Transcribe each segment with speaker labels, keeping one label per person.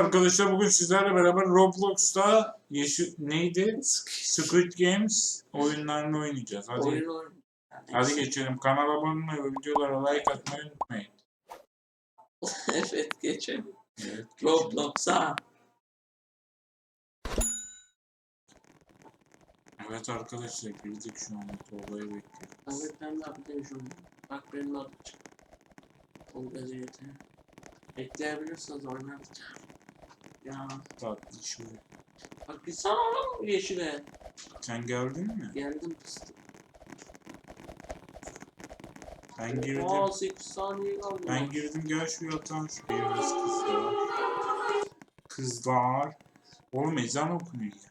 Speaker 1: arkadaşlar bugün sizlerle beraber Roblox'ta yeşil neydi? Squid Games oyunlarını oynayacağız. Hadi
Speaker 2: Oyun oyun.
Speaker 1: hadi geçelim. Kanala abone olmayı ve videolara like atmayı unutmayın.
Speaker 2: evet geçelim.
Speaker 1: Evet.
Speaker 2: Roblox'a.
Speaker 1: Evet arkadaşlar girdik şu an Tolga'yı bekliyoruz.
Speaker 2: Evet ben de yapacağım şunu. Bak benim adım çıktı. Tolga CT. Ekleyebilirsiniz oynarız. Ya
Speaker 1: Tatlı şey.
Speaker 2: bak sana oğlum yeşile.
Speaker 1: Sen geldin mi?
Speaker 2: Geldim pıstık.
Speaker 1: Ben girdim.
Speaker 2: Aa 8 saniye kaldı.
Speaker 1: Ben girdim gel şu yatağın şuraya biraz kızlar. Kızlar. Oğlum ezan okunuyor ya.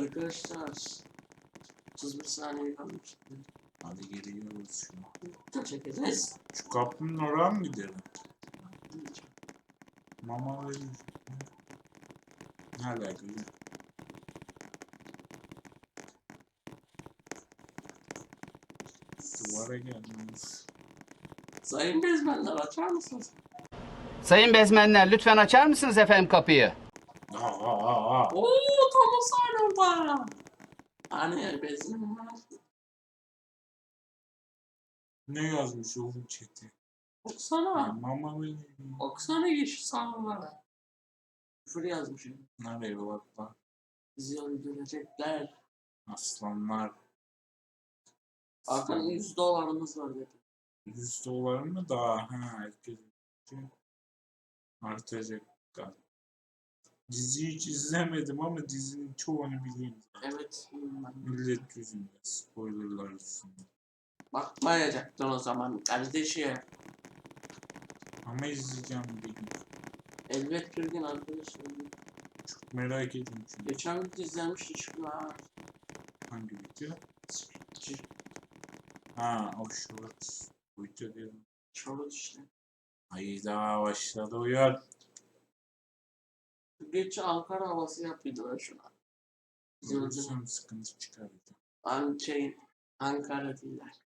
Speaker 2: Arkadaşlar. 31 saniye kalmış.
Speaker 1: Hadi geliyoruz şu an.
Speaker 2: Çekeceğiz.
Speaker 1: Şu kapının oraya mı gidelim? Mama verir. Hala gülüyor. Duvara gelmemiz.
Speaker 2: Sayın bezmenler açar mısınız?
Speaker 3: Sayın bezmenler lütfen açar mısınız efendim kapıyı?
Speaker 1: Aa, aa, aa.
Speaker 2: Oo tam o saniye Hani bezmenler.
Speaker 1: Ne yazmış oğlum chat'e?
Speaker 2: Oksana.
Speaker 1: Mama verir.
Speaker 2: Oksana yeşil sanırlar. Küfür yazmışım.
Speaker 1: Nereye bak bak.
Speaker 2: Bizi öldürecekler.
Speaker 1: Aslanlar.
Speaker 2: Hakan 100 dolarımız var dedi.
Speaker 1: 100 dolar mı daha? Ha, herkes artacak. galiba. Diziyi hiç izlemedim ama dizinin çoğunu biliyorum.
Speaker 2: Evet.
Speaker 1: Millet yüzünden, spoilerlar yüzünden.
Speaker 2: Bakmayacaktın o zaman kardeşim.
Speaker 1: Ama izleyeceğim bir gün.
Speaker 2: Elbet bir gün arkadaşım.
Speaker 1: Çok merak ediyorum çünkü.
Speaker 2: Geçen gün izlemiştik şu an.
Speaker 1: Hangi video? Ha, o short. Bu video diyorum.
Speaker 2: Çorut işte.
Speaker 1: Hayda başladı uyar.
Speaker 2: Geç Ankara havası yapıyordu şu an. Bizi öldüren.
Speaker 1: Görürsem sıkıntı çıkardı.
Speaker 2: An şey Ankara değiller.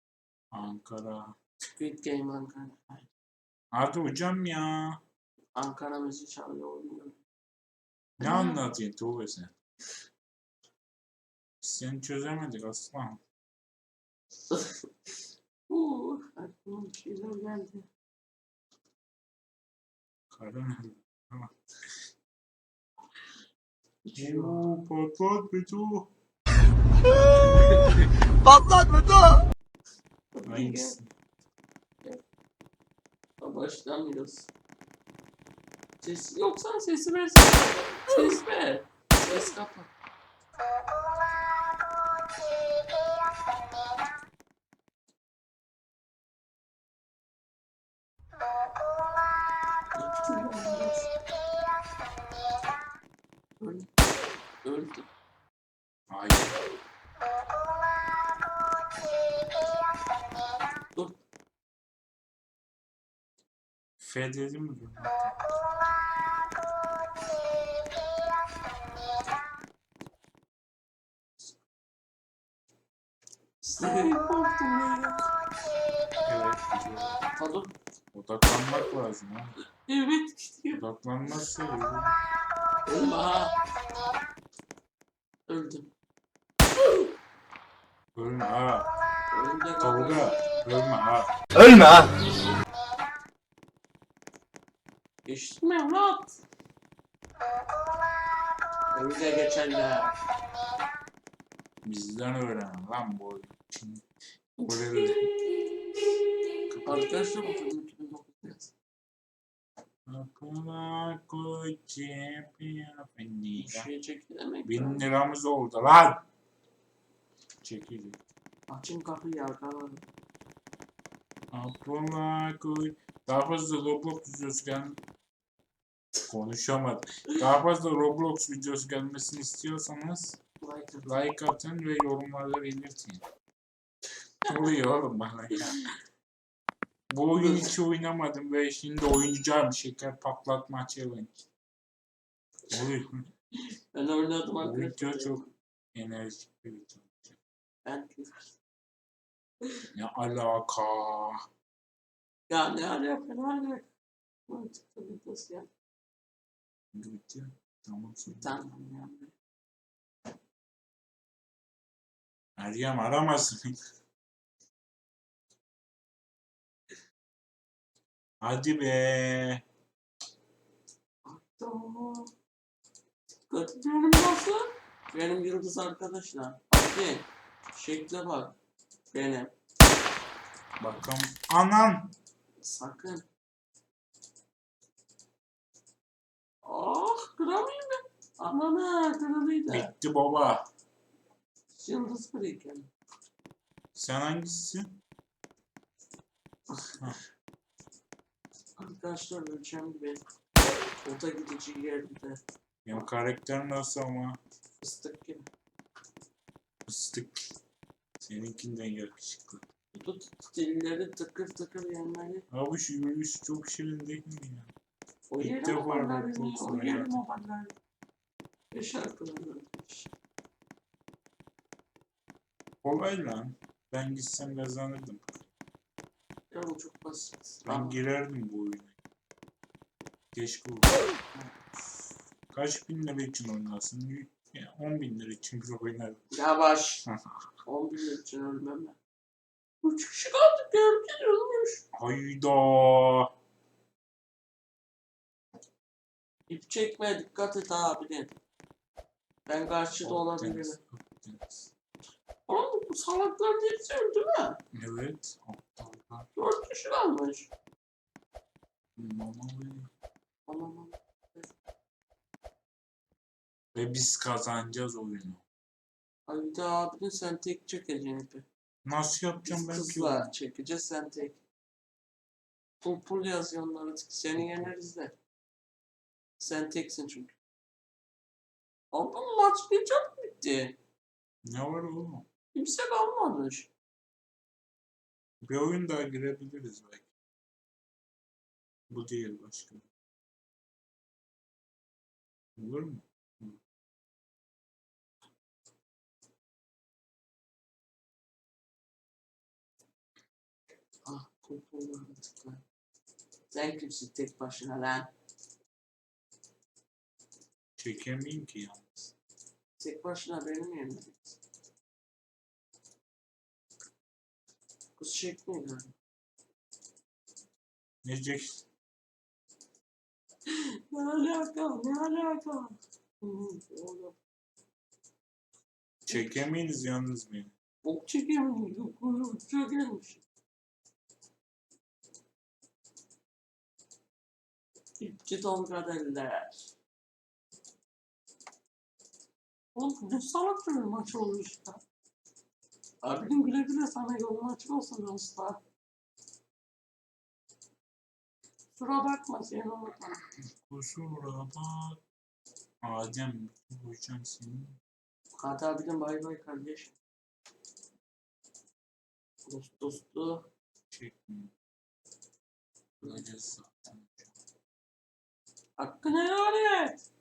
Speaker 1: Ankara.
Speaker 2: Squid Game Ankara.
Speaker 1: Hadi hocam ya.
Speaker 2: Ankara müziği çalıyor oynuyor.
Speaker 1: Ne anlatıyorsun Tuğbe sen? Seni çözemedik aslan.
Speaker 2: Uuu aklıma bir şeyler geldi.
Speaker 1: Karın Oo, patlat Beto.
Speaker 3: Patlat Beto!
Speaker 1: Hangisi?
Speaker 2: Başlamıyoruz. Ses yoksa sesi ver. Ses ver. Ses kapat.
Speaker 1: F dedim mi? Evet
Speaker 2: dur.
Speaker 1: Odaklanmak lazım ha.
Speaker 2: Evet gidiyor.
Speaker 1: Odaklanmazsa yürü.
Speaker 2: Ölme ha. Öldüm.
Speaker 1: Ölme ha.
Speaker 2: Öldüm.
Speaker 1: Tolga. Ölme ha.
Speaker 3: Ölme ha!
Speaker 2: Geçtin mi evlat? Öyle geçerler.
Speaker 1: Bizden öğren lan bu oyun. Böyle
Speaker 2: Arkadaşlar bakın 2009 yaz.
Speaker 1: Akla koçe
Speaker 2: Bir
Speaker 1: piyafendiga.
Speaker 2: şey çekilemek.
Speaker 1: Bin liramız oldu lan. Çekil.
Speaker 2: Açın kapıyı arkadan.
Speaker 1: Akla koç. Daha fazla Roblox gel. Konuşamadım. Daha fazla Roblox videosu gelmesini istiyorsanız
Speaker 2: Like at.
Speaker 1: like atın ve yorumlarda belirtin. Oluyor oğlum bana ya? Bu oyun hiç oynamadım ve şimdi oynayacağım şeker patlatma challenge. Oluyor.
Speaker 2: Ben oynadım
Speaker 1: Bu video çok enerjik bir video.
Speaker 2: Ben
Speaker 1: Ne alaka?
Speaker 2: Ya ne alaka ne alaka? Mantıklı bir nasıl ya?
Speaker 1: Şimdi bitti. Tamam sonra.
Speaker 2: Tamam ya.
Speaker 1: Meryem aramasın. Hadi be.
Speaker 2: Tamam. Dikkat ediyorum nasıl? Benim yıldız arkadaşlar. Hadi. Şekle bak. Benim.
Speaker 1: Bakalım. Anan.
Speaker 2: Sakın. Ah kıramayayım mı? Anana kırılıydı.
Speaker 1: Bitti baba.
Speaker 2: Yıldız kırıyken.
Speaker 1: Sen hangisisin?
Speaker 2: Arkadaşlar ölçem gibi. Ota gidici geldi de.
Speaker 1: Benim karakter nasıl ama?
Speaker 2: Fıstık gibi.
Speaker 1: Fıstık. Seninkinden yakışıklı.
Speaker 2: Tut dilleri tıkır tıkır yerleri.
Speaker 1: Abi şu yürüyüş çok şirin değil mi ya?
Speaker 2: O
Speaker 1: İlk defa baktım
Speaker 2: o
Speaker 1: sana
Speaker 2: ballarını. Ne şarkılarını ödemiş.
Speaker 1: Kolay lan. Ben gitsem kazanırdım.
Speaker 2: Ya bu çok basit.
Speaker 1: Ben
Speaker 2: Ama
Speaker 1: girerdim bu oyuna. Keşke olur. Kaç bin lira için oynarsın? Y- ya 10 bin lira için bir oynardım.
Speaker 2: Yavaş. 11 için ölmem ben. Üç kişi kaldık ya. Herkes ölmüş.
Speaker 1: Hayda.
Speaker 2: İp çekmeye dikkat et abi. Ben karşıda olabilirim.
Speaker 1: Deniz, Deniz.
Speaker 2: Oğlum bu salaklar hepsi öldü mü?
Speaker 1: Evet. Aptallar.
Speaker 2: Dört kişi kalmış. Aman.
Speaker 1: Ve biz kazanacağız oyunu.
Speaker 2: Halide abinin sen tek çekeceksin ipi.
Speaker 1: Nasıl yapacağım
Speaker 2: Biz
Speaker 1: ben ki
Speaker 2: kızla
Speaker 1: onu?
Speaker 2: çekeceğiz sen tek. Pul pul yazıyor onları. Seni yeneriz de. Sen teksin çünkü. Bu maç bir çok bitti.
Speaker 1: Ne var oğlum?
Speaker 2: Kimse kalmamış.
Speaker 1: Bir oyun daha girebiliriz belki. Bu değil başka. Olur mu?
Speaker 2: Ah tıkla. Sen kimsin tek başına lan?
Speaker 1: Çekemeyim ki yalnız.
Speaker 2: Tek başına benim yerimde. Kız çekmiyor yani.
Speaker 1: Ne çek?
Speaker 2: Ne alaka? Ne alaka?
Speaker 1: Çekemeyiz yalnız beni.
Speaker 2: Bok çekemiyor. Kuyruğu çok gelmiş. İpçi Dongadeller. Oğlum ne salak bir maç olmuş ya. Abinin güle güle sana yolun açık olsun usta. Kusura bakma seni unutma.
Speaker 1: Kusura bak. Adem hocam senin.
Speaker 2: Fatih abiden bay bay kardeş. Dost dostu.
Speaker 1: Çekmiyor. Göreceğiz zaten.
Speaker 2: Hakkını helal et.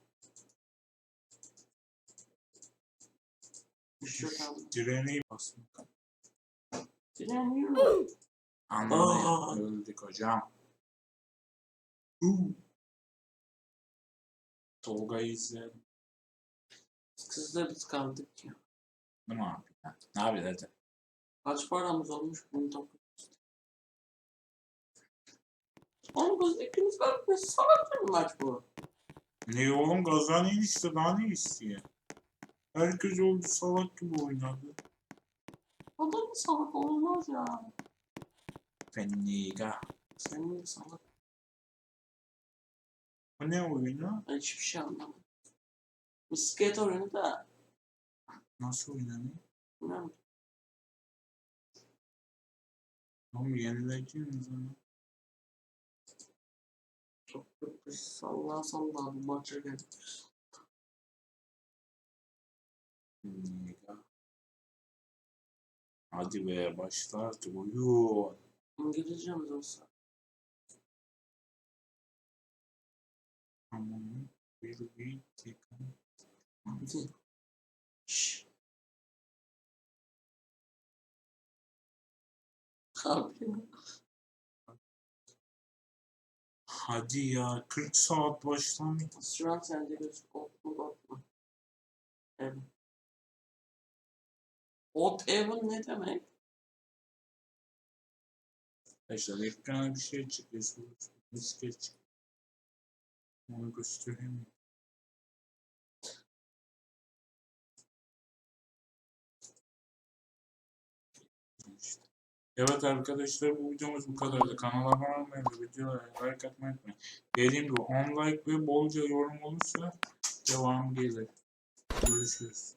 Speaker 2: Şu tam
Speaker 1: Direni basmak.
Speaker 2: direniyorum.
Speaker 1: Anladım. Öldük hocam. Tolga'yı izledim.
Speaker 2: Kızla biz kaldık ya.
Speaker 1: Ne yapayım? ha? Ne yapayım hadi.
Speaker 2: Kaç paramız olmuş bunu topluyoruz. Oğlum kız ikimiz kaldık ne salak bir maç bu.
Speaker 1: Ne oğlum kazanayım işte daha ne istiyor? Herkes oldu salak gibi oynadı.
Speaker 2: Adam mı salak olmaz ya.
Speaker 1: Fenniga.
Speaker 2: Senin de salak.
Speaker 1: Bu ne oyunu?
Speaker 2: Ben hiçbir şey anlamadım. Misket oyunu da
Speaker 1: Nasıl oynanıyor?
Speaker 2: bilmem.
Speaker 1: Oğlum yenileceğiz ama.
Speaker 2: Çok kötü. Salla salla bu maça geldik.
Speaker 1: Fenniga. Hadi be başla artık oyun.
Speaker 2: İngilizce mi olsa?
Speaker 1: Tamam. Bir bir tek.
Speaker 2: Hadi. Şşş. Ya.
Speaker 1: Hadi ya 40 saat başlangıç.
Speaker 2: Şu an sende gözük okul bakma. Evet. Hot Heaven ne demek?
Speaker 1: Arkadaşlar ekrana bir şey çıkıyor. Bir skeç çıkıyor. Onu göstereyim. Evet arkadaşlar bu videomuz bu kadardı. Kanala abone olmayı ve videolara like atmayı unutmayın. Dediğim gibi 10 like ve bolca yorum olursa devam gelir. Görüşürüz.